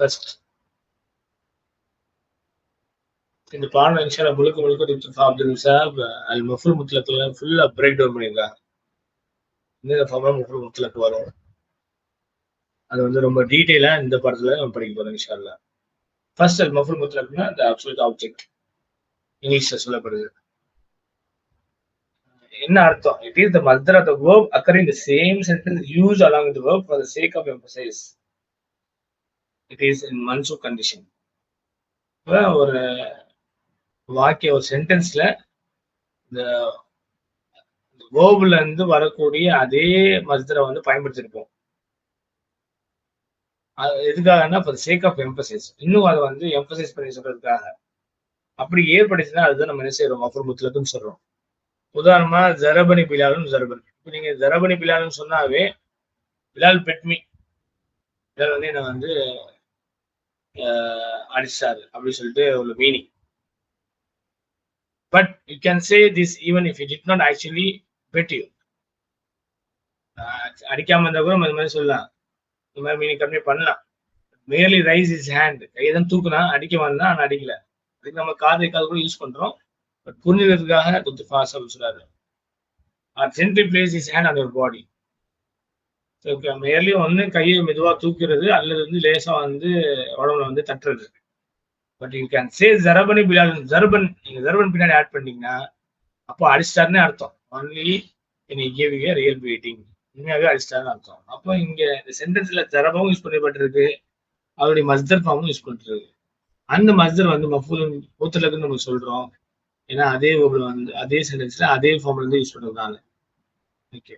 First இந்த பாடம் இன்ஷால்லா முழுக்க முழுக்க டாக்டர் அப்துல் சாப் அல் மஃபுல் முத்லக்ல ஃபுல்லா பிரேக் டவுன் பண்ணியிருக்காங்க இந்த ஃபார்ம்ல மஃபுல் முத்லக் வரும். அது வந்து ரொம்ப டீட்டெயிலா இந்த படத்துல நம்ம படிக்க போறோம் இன்ஷால்லா. ஃபர்ஸ்ட் அல் மஃபுல் முத்லக்னா த அப்சல்யூட் ஆப்ஜெக்ட் இங்கிலீஷ்ல சொல்லப்படுது. என்ன அர்த்தம்? It is the mother of the verb occurring the same sentence use along the verb for the sake of emphasis it is in மன்சூ condition ஒரு வாக்கிய ஒரு சென்டென்ஸ்ல இந்த வேர்ப்ல இருந்து வரக்கூடிய அதே மஸ்தரை வந்து பயன்படுத்திருப்போம். அது எதுக்காகன்னா ஃபார் சேக் ஆஃப் எம்பசைஸ் இன்னும் அதை வந்து எம்பசைஸ் பண்ணி சொல்றதுக்காக. அப்படி ஏற்படுச்சுன்னா அதுதான் நம்ம என்ன செய்யறோம்? அப்புறம் முத்துலக்குன்னு சொல்றோம். உதாரணமா ஜரபனி பிலாலும் ஜரபன் இப்போ நீங்க ஜரபனி பிலாலும் சொன்னாவே பிலால் பெட்மி பிலால் வந்து என்ன வந்து அடிச்சாரு அப்படின்னு சொல்லிட்டு ஒரு meaning but you can say this even if it it not actually beat you அடிக்காம இருந்தா கூட இந்த மாதிரி சொல்லலாம். இந்த மாதிரி மீனிங் கம்மி பண்ணலாம். மேர்லி ரைஸ் இஸ் ஹேண்ட் கையை தூக்குனா அடிக்க வந்தா ஆனால் அடிக்கல. அதுக்கு நம்ம காதை காது கூட யூஸ் பண்றோம். பட் புரிஞ்சுக்கிறதுக்காக கொஞ்சம் ஃபாஸ்ட் அப்படின்னு சொல்றாரு. Or gently place his hand on your body merely ஒன்று கையை மெதுவாக தூக்கிறது அல்லது வந்து லேசாக வந்து உடம்புல வந்து தட்டுறது. பட் யூ கேன் சே ஜரபனி பிலால் ஜர்பன் நீங்கள் ஜர்பன் பின்னாடி ஆட் பண்ணீங்கன்னா அப்போ அடிஸ்டார்னே அர்த்தம். ஒன்லி என்னை கேவ் யூ ரியல் வெயிட்டிங் உண்மையாகவே அடிஸ்டார்னு அர்த்தம். அப்போ இங்கே இந்த சென்டென்ஸில் ஜரபமும் யூஸ் பண்ணப்பட்டிருக்கு. அவருடைய மஸ்தர் ஃபார்மும் யூஸ் பண்ணிருக்கு அந்த மஸ்தர் வந்து மஃபூல் மூத்தலுக்குன்னு நம்ம சொல்கிறோம் ஏன்னா அதே வந்து அதே சென்டென்ஸில் அதே ஃபார்ம்ல இருந்து யூஸ் பண்ணுறாங்க ஓகே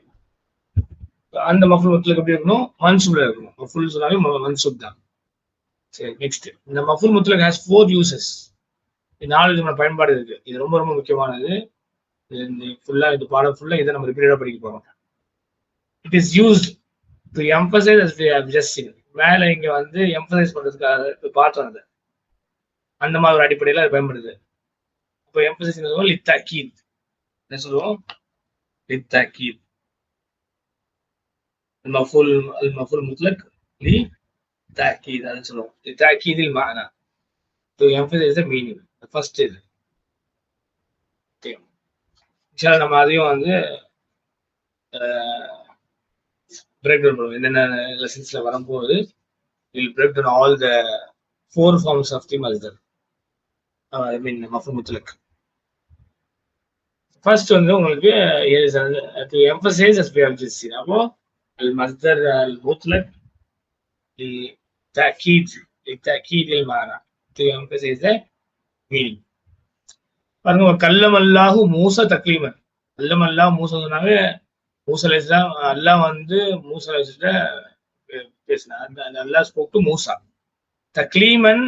அந்த மஃபுல் முத்தலுக்கு எப்படி இருக்கணும்? மன்சூப்ல இருக்கணும். மஃபுல் சொன்னாலே மன்சூப் தான். சரி நெக்ஸ்ட் இந்த மஃபுல் முத்தலக் ஹேஸ் ஃபோர் யூசஸ் நாலு விதமான பயன்பாடு இருக்கு. இது ரொம்ப ரொம்ப முக்கியமானது. இந்த ஃபுல்லா இது பாடம் ஃபுல்லா இதை நம்ம ரிப்பீட்டடா படிக்க போறோம். It is used to emphasis as we have just seen மேல இங்க வந்து எம்பசைஸ் பண்றதுக்காக பார்த்தோம் அது. அந்த மாதிரி ஒரு அடிப்படையில் அது பயன்படுது. இப்போ எம்பசைஸ் என்ன சொல்லுவோம்? லித்தாக்கீத் என்ன சொல்லுவோம்? லித்தாக்கீத் المفعول المفعول المطلق لتأكيد هذا شنو لتأكيد المعنى to emphasize the meaning the first இது இன்ஷால்லா நம்ம அதையும் வந்து பிரேக் டவுன் பண்ணுவோம் என்னென்ன லெசன்ஸ்ல வரும்போது will break down all the four forms of the மல்தர் I mean மஃபுல் முத்தலக் first வந்து உங்களுக்கு to emphasize as we have just seen அப்போ المصدر المطلق لتأكيد لتأكيد المعنى to emphasize the meaning பாருங்க கல்லம் அல்லாஹு மூச தக்லீமன் கல்லம் அல்லாஹ் மூச சொன்னாங்க மூச அலிஸ்லாம் அல்லாஹ் வந்து மூச அலிஸ்ல பேசினார் அந்த அல்லாஹ் spoke to Musa தக்லீமன்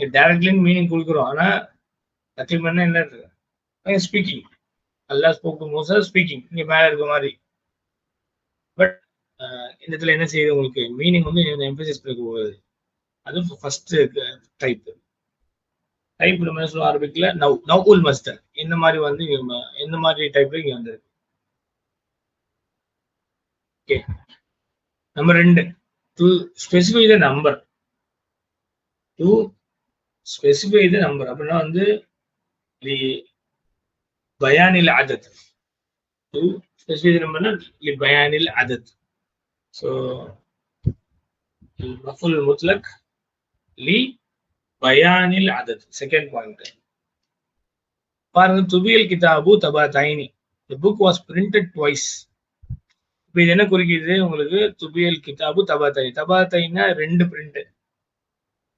directly meaning கொடுக்குறோம் ஆனா தக்லீமன் என்ன இருக்கு speaking Allah spoke to Musa speaking இங்க மேல இருக்க மாதிரி பட் uh, இந்த இடத்துல என்ன செய்யுது உங்களுக்கு? மீனிங் வந்து எம்பசைஸ் பண்ண போகுது. அது ஃபர்ஸ்ட் டைப் டைப் நம்ம சொல்லுவோம்? அரபிக்ல நவ் உல் மஸ்டர் இந்த மாதிரி வந்து இந்த மாதிரி டைப்ல இங்க வந்திருக்கு? ஓகே நம்பர் ரெண்டு. To specify the number to specify the number அப்படின்னா வந்து பயானில் ஆதத் டு تشديد المنع لبيان العدد so المفعول المطلق لبيان العدد second point பாருங்க துபியல் கிதாபு தபா தைனி the book was printed twice இப்போ இது என்ன குறிக்குது உங்களுக்கு துபியல் கிதாபு தபா தைனி தபா தைனா ரெண்டு பிரிண்ட்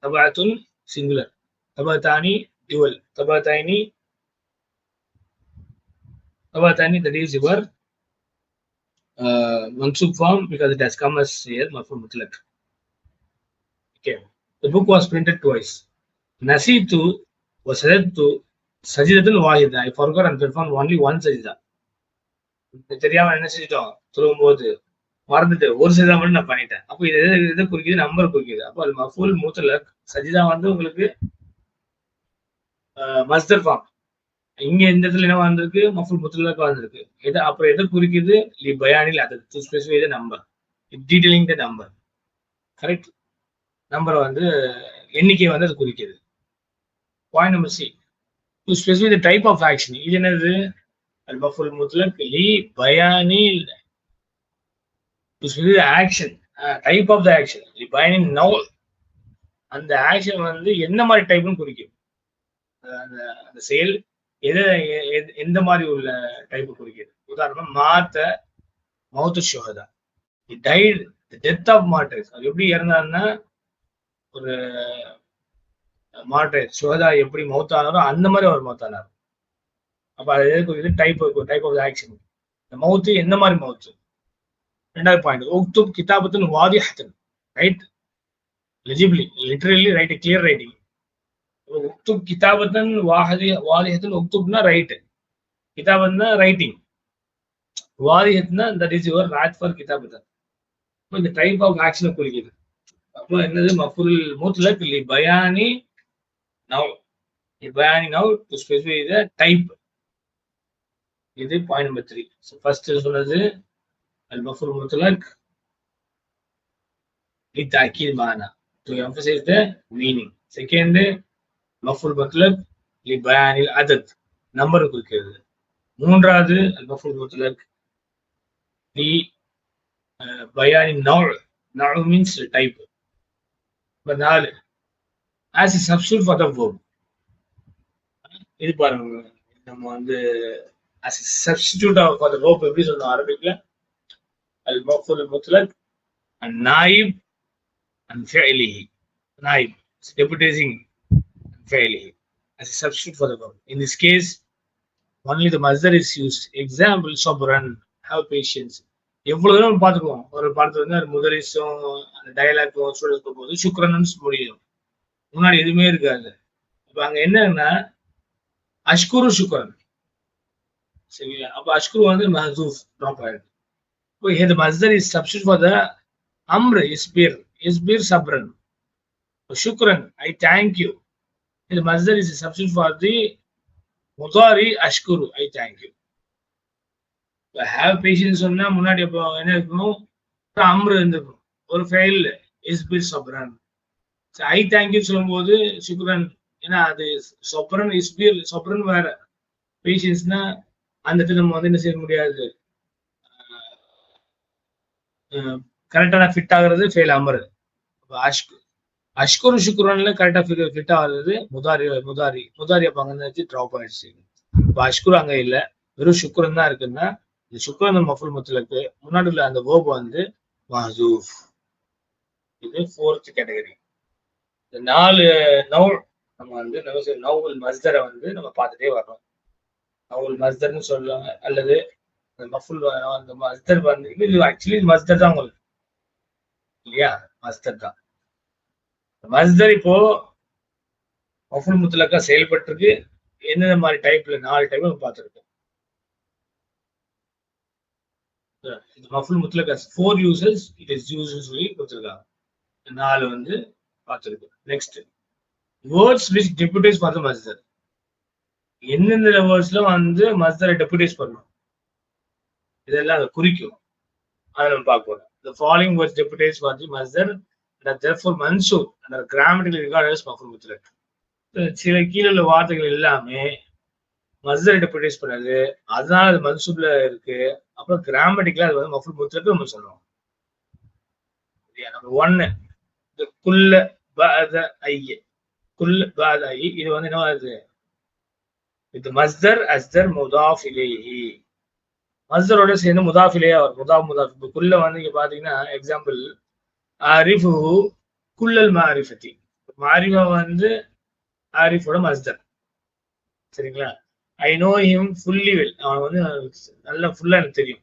தபாத்துன் சிங்குலர் தபா தானி டியூவல் தபா தைனி தபா தானி that is your uh, mansub form because it has come as here marfu mutlaq. Okay. The book was printed twice. Nasitu was said to Sajidatul wahida. I forgot and performed only one sajida. தெரியாம என்ன செஞ்சிட்டோம் சொல்லும் போது மறந்துட்டு ஒரு சஜிதா மட்டும் நான் பண்ணிட்டேன் அப்போ இது எதை குறிக்குது நம்பர் குறிக்குது அப்போ அது மஃபூல் மூத்தலக் சஜிதா வந்து உங்களுக்கு மஸ்தர் ஃபார்ம் இங்க இந்த இடத்துல என்ன வந்திருக்கு மஃபுல் முத்தலக்கா வந்திருக்கு எது அப்புறம் எதை குறிக்குது லி பயானில் அது to specify the number detailing the number correct நம்பரை வந்து எண்ணிக்கை வந்து அது குறிக்குது point number C to specify the type of action இது என்னது? அல் மஃபுல் முத்லக் லி Bionic to specify the action type of the action லி பயானி நவுல் அந்த ஆக்ஷன் வந்து என்ன மாதிரி டைப்னு குறிக்கும். அந்த அந்த செயல் எதை எந்த மாதிரி உள்ள டைப் குறிக்கிறது? உதாரணமா மாத்த மௌத்து ஷுஹதா டைட் டெத் ஆஃப் மார்டர்ஸ் அது எப்படி இறந்தாருன்னா ஒரு மார்டர் சுகதா எப்படி மௌத்தானாரோ அந்த மாதிரி அவர் மௌத்தானார் அப்ப அது எதுக்கு டைப் டைப் ஆஃப் ஆக்ஷன் இந்த மவுத்து எந்த மாதிரி மவுத்து ரெண்டாவது பாயிண்ட் உக்துப் கிதாபத்தின் வாதிஹத்தன். Write legibly literally write clear writing உக்துப் கிதாபத்தன் வாஹதி வாதிஹத்தன் உக்துப்னா right கிதாபத்னா writing வாதிஹத்னா that is your Raj for கிதாபத்தன் இந்த டைப் ஆஃப் ஆக்ஷனை குறிக்குது அப்போ என்னது மஃபுல் முத்லக் லி பயானி நவ் Bionic now to specify the type இது பாயிண்ட் நம்பர் த்ரீ ஃபர்ஸ்ட் சொன்னது அல் மஃபுல் முத்லக் للتأكيد معنا to emphasize the meaning second மஃபுல் லி பயானில் அதத் நம்பர் குறிக்கிறது மூன்றாவது அல் மஃபுல் முத்லக் தி பயானி நவ் நவ் மீன்ஸ் டைப் இப்போ நாலு. As a substitute for the verb இது பாருங்க. நம்ம வந்து as a of for the verb எப்படி சொன்னோம் அரபிக்ல? அல் மஃபுல் முத்லக் அண்ட் நாயிப் அண்ட் ஃபேலி நாயிப் டெபுடைசிங் ஃபெயிலிஹி as a substitute for the verb. In this case, only the masdar is used. Example, sabran, have patience. எவ்வளவு தூரம் பார்த்துக்குவோம்? ஒரு படத்துல வந்து முதலிசும் அந்த டயலாக்கும் சொல்லிருக்க போது சுக்ரன்னு முடியும் முன்னாடி எதுவுமே இருக்காது. அப்ப அங்க என்னன்னா அஷ்குரு சுக்ரன் சரிங்களா? அப்ப அஷ்குரு வந்து மஹூஃப் ட்ராப் ஆயிடுது. இப்போ இது மஸ்தர் இஸ் சப்ஸ்டியூட் ஃபார் த அம்ரு இஸ்பீர் இஸ்பீர் சப்ரன் சுக்ரன் ஐ தேங்க் யூ இது மஸ்தர் இஸ் சப்ஷன் ஃபார் தி முதாரி அஷ்குரு I thank you have patience சொன்னா முன்னாடி அப்போ என்ன இருக்கணும் அம்ரு இருந்திருக்கும் ஒரு ஃபெயில் இஸ்பிர் சொப்ரன் ஐ தேங்க்யூ சொல்லும்போது சுக்ரன் ஏன்னா அது சொப்ரன் இஸ்பிர் சொப்ரன் வேற. பேஷன்ஸ்னா அந்த இடத்துல நம்ம வந்து என்ன செய்ய முடியாது? கரெக்டான ஃபிட் ஆகுறது ஃபெயில் அமரு. அஷ்கு அஷ்குரு சுக்ரன்ல கரெக்டா ஃபிட் ஆகுறது முதாரி முதாரி முதாரி அப்ப அங்க வச்சு ட்ராப் ஆயிடுச்சு. இப்போ அஷ்குரு அங்க இல்ல. வெறும் சுக்ரன் தான் இருக்குன்னா இந்த சுக்ரன் மஃபுல் முத்தலுக்கு முன்னாடி உள்ள அந்த வேர்ப் வந்து மஹசூஃப் இது ஃபோர்த் கேட்டகரி இந்த நாலு நவுல் நம்ம வந்து நவுல் மஸ்தரை வந்து நம்ம பார்த்துட்டே வர்றோம் நவுல் மஸ்தர்னு சொல்லுவாங்க அல்லது அந்த மஃபுல் அந்த மஸ்தர் வந்து இது ஆக்சுவலி மஸ்தர் தான் உங்களுக்கு. இல்லையா? மஸ்தர் தான். மஸ்தர் இப்போ மஃபுல் முத்தலக்கா செயல்பட்டிருக்கு. என்னென்ன மாதிரி டைப்ல நாலு டைப் நம்ம பார்த்துருக்கோம். இது மஃபுல் முத்தலக்கா four uses it is uses சொல்லி கொடுத்துருக்காங்க. நாலு வந்து பார்த்துருக்கோம் next words which deputise for the மஸ்தர் எந்தெந்த வேர்ட்ஸ்ல வந்து மஸ்தரை டெபுடைஸ் பண்ணணும். இதெல்லாம் அதை குறிக்கும். அதை நம்ம பார்க்க போறோம். The following words deputize for the and are therefore mansub and are grammatically regarded as சில கீழே உள்ள வார்த்தைகள் எல்லாமே மஸ்தர் டெபுடைஸ் பண்ணது அதனால அது மன்சூப்ல இருக்கு. அப்புறம் கிராமட்டிக்கலா அது வந்து மஃபுல் முத்தலுக்கு நம்ம சொல்லுவோம் நம்பர் ஒன்னு இந்த குல்ல பாத ஐய. குல்ல பாத ஐ இது வந்து என்ன அது இது மஸ்தர் அஸ்தர் முதாஃப் இலேஹி மஸ்தரோட சேர்ந்து முதாஃப் இலேயே அவர் முதாஃப் முதாஃப் இப்போ குல்ல வந்து இங்க பாத்தீங்கன்னா எக்ஸாம்பிள் ஆரிஃபு குள்ளல் மாரிஃபத்தி. மாரிஃபா வந்து ஆரிஃபோட மஸ்தர் சரிங்களா? I know him fully well அவன் வந்து நல்லா ஃபுல்லா எனக்கு தெரியும்.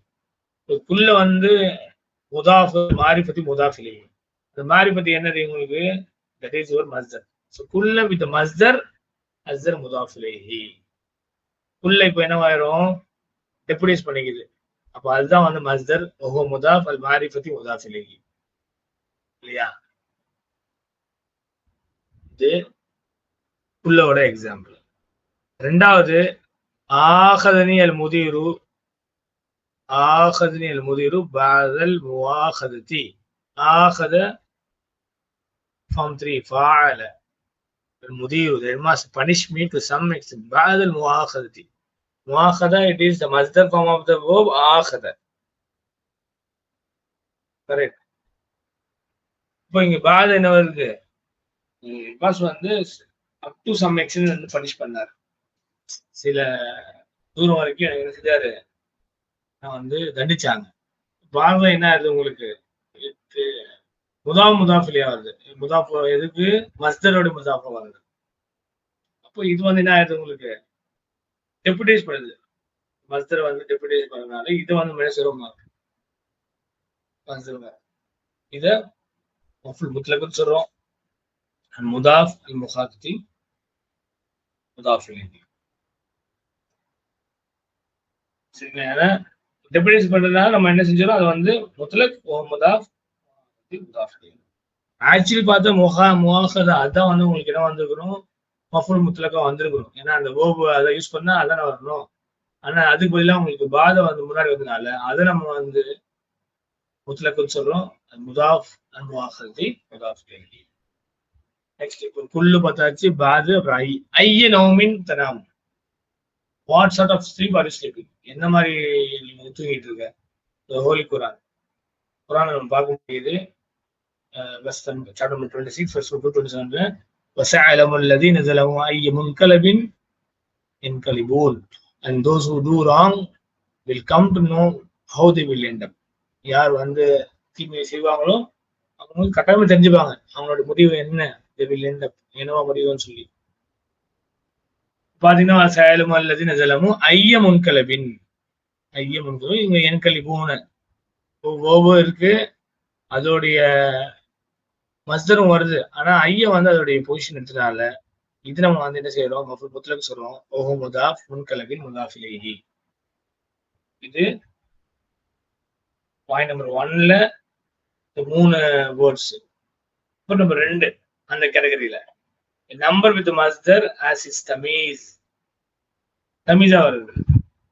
குள்ள வந்து முதாஃப் மாரிஃபத்தி முதாஃபிலி அந்த மாரிஃபத்தி என்னது உங்களுக்கு தட் இஸ் யுவர் மஸ்தர் ஸோ குல்ல வித் மஸ்தர் அஸ்தர் முதாஃபிலேஹி குல்ல இப்போ என்னவாயிரும் டெபுடைஸ் பண்ணிக்குது. அப்போ அதுதான் வந்து மஸ்தர் ஒஹோ முதாஃப் அல் மாரிஃபத்தி முதாஃபிலேஹி இல்லையா இது குல்லோட எக்ஸாம்பிள் ரெண்டாவது ஆகதனி அல் முதீரு ஆகதனி அல் முதீரு பாதல் முவாகதத்தி ஆகத ஃபார்ம் த்ரீ ஃபால المدير the must punish me to some extent بعد المؤاخذة مؤاخذة it is the masdar form of the verb آخذ correct இப்போ இங்க பாத என்ன இருக்கு பாஸ் வந்து அப் டு சம் எக்ஸ்டென்ட் வந்து பனிஷ் பண்ணார். சில தூரம் வரைக்கும் எனக்கு என்ன செஞ்சாரு? நான் வந்து தண்டிச்சாங்க. பாரதம் என்ன ஆகுது உங்களுக்கு? இது முதாஃப் முதாஃபிலியா வருது முதாஃப் எதுக்கு? மஸ்தரோட முதாஃபா வருது. அப்போ இது வந்து என்ன ஆயிடுது உங்களுக்கு? டெபுடைஸ் பண்ணுது. மஸ்தர் வந்து டெபுடைஸ் பண்ணனால இது வந்து மனசுரமா மஸ்தர் இத மஃபுல் முத்லகுன்னு சொல்றோம் முதாஃப் அல் முகாத்தி முதாஃப் இலைஹி சரிங்களா? டெபுடைஸ் பண்றதுனால நம்ம என்ன செஞ்சோம் அது வந்து முத்லக் முதாஃப் முதாஃப் ஆக்சுவலி பார்த்தா முகா முகாசதா அதான் வந்து உங்களுக்கு என்ன வந்திருக்கணும்? மஃபுல் முத்தலக்கா வந்திருக்கணும். ஏன்னா அந்த ஓபு அதை யூஸ் பண்ணா அதானே வரணும். ஆனா அதுக்கு பதிலாக உங்களுக்கு பாதை வந்து முன்னாடி வந்ததுனால அதை நம்ம வந்து முத்தலக்குன்னு சொல்றோம் முதாஃப் அன்வாஹதி முதாஃப் நெக்ஸ்ட் இப்போ குல்லு பார்த்தாச்சு பாது அப்புறம் ஐ ஐய நவமின் தனாம் what sort of sleep or sleeping என்ன மாதிரி நீங்க தூங்கிட்டு இருக்க ஹோலி குரான் குரான் நம்ம பார்க்க முடியுது بس chapter number 26 verse 2 27 وسيعلم الذين ظلموا أي منقلب ينقلبون and those who do wrong will come to know how they will end up யார் வந்து தீமையை செய்வாங்களோ அவங்க கட்டாயமா தெரிஞ்சுப்பாங்க. அவங்களோட முடிவு என்ன? they என்னவா முடிவுன்னு சொல்லி. பாத்தீங்கன்னா சேலம் அல்லது நஜலமும் ஐய முன்கலபின் ஐய முன்கலபின் இவங்க எண்கலி பூனை. ஓவோ இருக்கு அதோடைய மஸ்தரும் வருது. ஆனா ஐய வந்து அதோடைய பொசிஷன் எடுத்தனால இது நம்ம வந்து என்ன செய்யறோம் மஃபுல் சொல்றோம். ஓஹோ முதாஃப் முன்கலபின் முதாஃபிலேஹி. இது பாயிண்ட் நம்பர் ஒன்ல மூணு வேர்ட்ஸ் இப்போ நம்பர் ரெண்டு அந்த கேட்டகரியில நம்பர் வித் மஸ்தர் ஆஸ் இஸ் தமீஸ் தமீஸா வருது.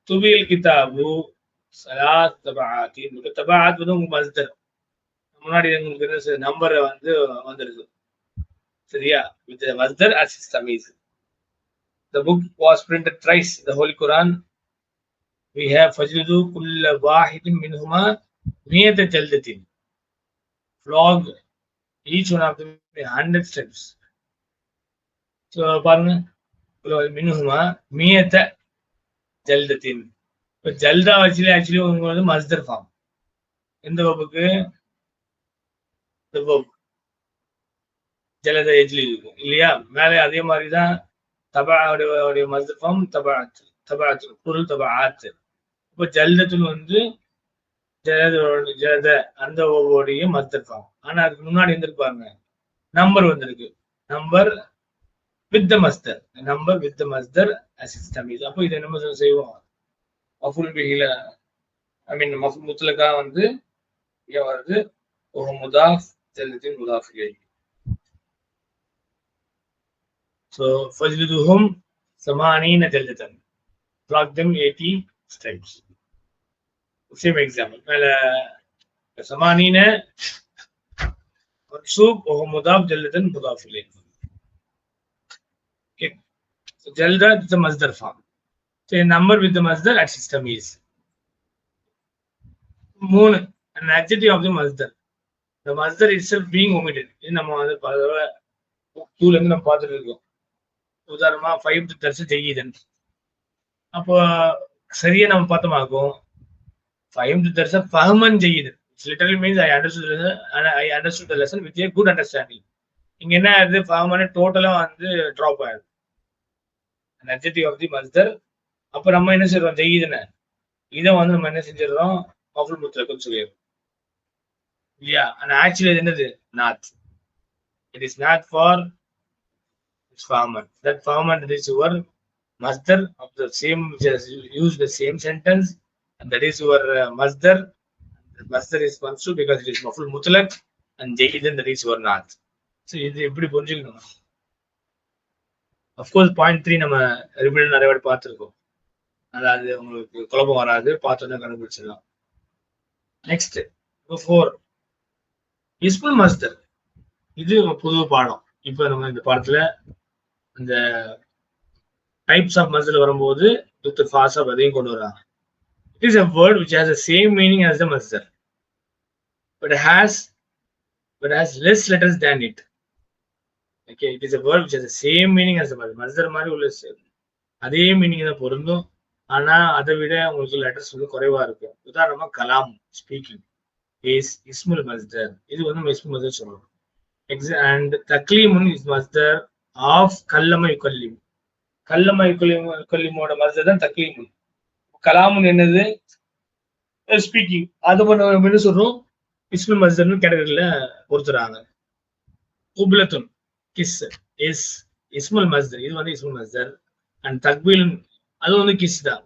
துவியல் கிதாபு சலாத் தபாத் தபாத் வந்து உங்க மஸ்தர் முன்னாடி உங்களுக்கு நம்பர் வந்து வந்துருக்கு. சரியா? வித் மஸ்தர் ஆஸ் இஸ் தமீஸ் the book was printed thrice the holy quran. We have fajlidu kull wahidin minhuma miyata jaldatin flog each one of them 100 steps. So பாருங்க. மினுமா மியத்த ஜல்தத்தின் இப்போ ஜல்தா வச்சுல ஆக்சுவலி உங்களுக்கு வந்து மஸ்தர் ஃபார்ம் எந்த வகுப்புக்கு ஜலத எஜ்லி இருக்கும். இல்லையா? மேலே அதே மாதிரி தான் தபாவுடைய மஸ்தர் மஸ்தஃபம் தபாத் தபாத் பொருள் ஆத்து இப்போ ஜல்தத்துல் வந்து ஜெயத ஜெயத அந்த ஒவ்வொடியும் மத்திருக்காங்க ஆனா அதுக்கு முன்னாடி இருந்திருப்பாங்க நம்பர் வந்திருக்கு. நம்பர் வித் மஸ்தர் நம்பர் வித் மஸ்தர் அசிஸ்டம் அப்போ இதை நம்ம செய்வோம். மஃபுல் பிகில ஐ மீன் மஃபுல் முத்தலக்கா வந்து இங்கே வருது. ஒரு முதாஃப் தெலுத்தின் முதாஃப் ஸோ ஃபஜ்லிதுஹும் சமானீன தெலுத்தன். Flog them eighty stripes Same example. மேல ثمانين منصوب وهو مضاف جلدة مضاف إليه. Okay. So جلدة is the masdar form. So a number with the masdar at system is மூணு an adjective of the masdar. The masdar itself being omitted. இது நம்ம வந்து பல தடவை டூல இருந்து நம்ம பார்த்துட்டு இருக்கோம் உதாரணமா ஃபைவ் தர்ஸ் ஜெய்யுதன் அப்போ சரியா நம்ம பார்த்தோமாக்கும் ஃபைவ் தர்ஸ் ஃபஹமன் ஜெய்யுதன் literal means I understood I understood lesson with a good understanding இங்க என்ன ஆகுது? ஃபஹமன் டோட்டலா வந்து ட்ராப் ஆகுது. அட்ஜெக்டிவ் ஆஃப் தி மஸ்தர் அப்ப நம்ம என்ன செய்யறோம் ஜெயிதுன்னு இதை வந்து நம்ம என்ன செஞ்சிடறோம்? மஃபுல் முத்தலக்குன்னு சொல்லிடுறோம். இல்லையா? ஆனா ஆக்சுவலி இது என்னது? Nath it is not for its Farman that ஃபார்மன் is your மஸ்தர் of the same use the same sentence that is your uh, master. The master is mansub because it is maful mutlaq, and jahidan that is your nath. So இது எப்படி புரிஞ்சுக்கணும்? Of course point three நம்ம repeat நிறைய வாட்டி பார்த்துருக்கோம். அதாவது உங்களுக்கு குழப்பம் வராது. பார்த்தோன்னே கண்டுபிடிச்சிடலாம். நெக்ஸ்ட் ஃபோர் இஸ்முல் மஸ்தர் இது நம்ம புது பாடம். இப்போ நம்ம இந்த பாடத்துல அந்த டைப்ஸ் ஆஃப் மசில் வரும்போது வித் ஃபாஸ்ட் ஆஃப் அதையும் கொண்டு வராங்க. It is a word which has the same meaning as the மஸ்தர் but has but has less letters than it okay it is a word which has the same meaning as the மஸ்தர் Masdar மாதிரி உள்ள சே- அதே meaning தான் பொருந்தும். ஆனா அதை விட உங்களுக்கு letters வந்து குறைவா இருக்கும். உதாரணமா கலாம் ஸ்பீக்கிங் இஸ் இஸ்முல் மஸ்தர் இது வந்து நம்ம இஸ்முல் மஸ்தர் சொல்றோம் எக்ஸ அண்ட் தக்லீமுன் இஸ் மஸ்தர் ஆஃப் கல்லம யுக்கல்லிம் கல்லம யுக்கல்லிம் யுக்கல்லிமோட மஸ்தர் தான் தக்லீமுன் கலாமுன் என்னது? ஸ்பீக்கிங் அது பண்ண என்ன சொல்றோம். இஸ்முல் மஸ்தர்னு கேட்டகரியில பொறுத்துறாங்க. குபிலத்துன் கிஸ் எஸ் இஸ்மல் மஸ்தர் இது வந்து இஸ்மல் மஸ்தர் அண்ட் தக்பீலும் அது வந்து கிஸ் தான்.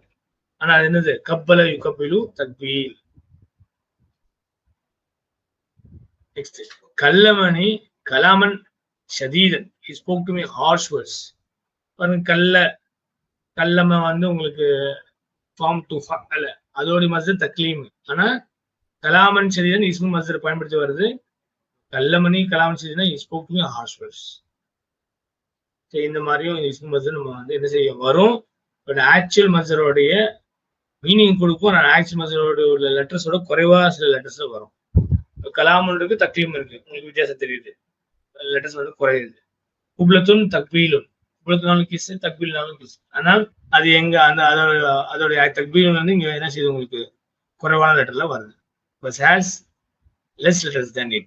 ஆனா அது என்னது? கப்பல யுகப்பிலு தக்பீல் நெக்ஸ்ட் கல்லமணி கலாமன் ஷதீதன் is spoke to me harsh words பாருங்க கல்ல. கல்லம வந்து உங்களுக்கு ஃபார்ம் டு அல்ல அதோட மஸ்தர் தக்லீம். ஆனா கலாமன் ஷதீதன் இஸ்மு மஸ்தர் பயன்படுத்தி வருது. கல்லமணி கலாமன் ஷதீதன் இஸ்போக் டு to சரி இந்த மாதிரியும் இஸ்மு மஸ்தர் நம்ம வந்து என்ன செய்ய வரும்? பட் ஆக்சுவல் மஸ்தரோடைய மீனிங் கொடுக்கும். ஆனால் ஆக்சுவல் மஸ்தரோட உள்ள லெட்டர்ஸோட குறைவா சில லெட்டர்ஸ்ல வரும். கலாம் இருக்கு தக்லீம் இருக்கு. உங்களுக்கு வித்தியாசம் தெரியுது. லெட்டர்ஸ் வந்து குறையுது. குப்லத்தும் தக்வீலும் குப்லத்துனாலும் கிஸ் தக்பீல்னாலும் கிஸ் ஆனால் அது எங்க அந்த அதோட அதோட தக்பீல் வந்து இங்க என்ன செய்யுது உங்களுக்கு குறைவான லெட்டர்ல வருது. Less letters than it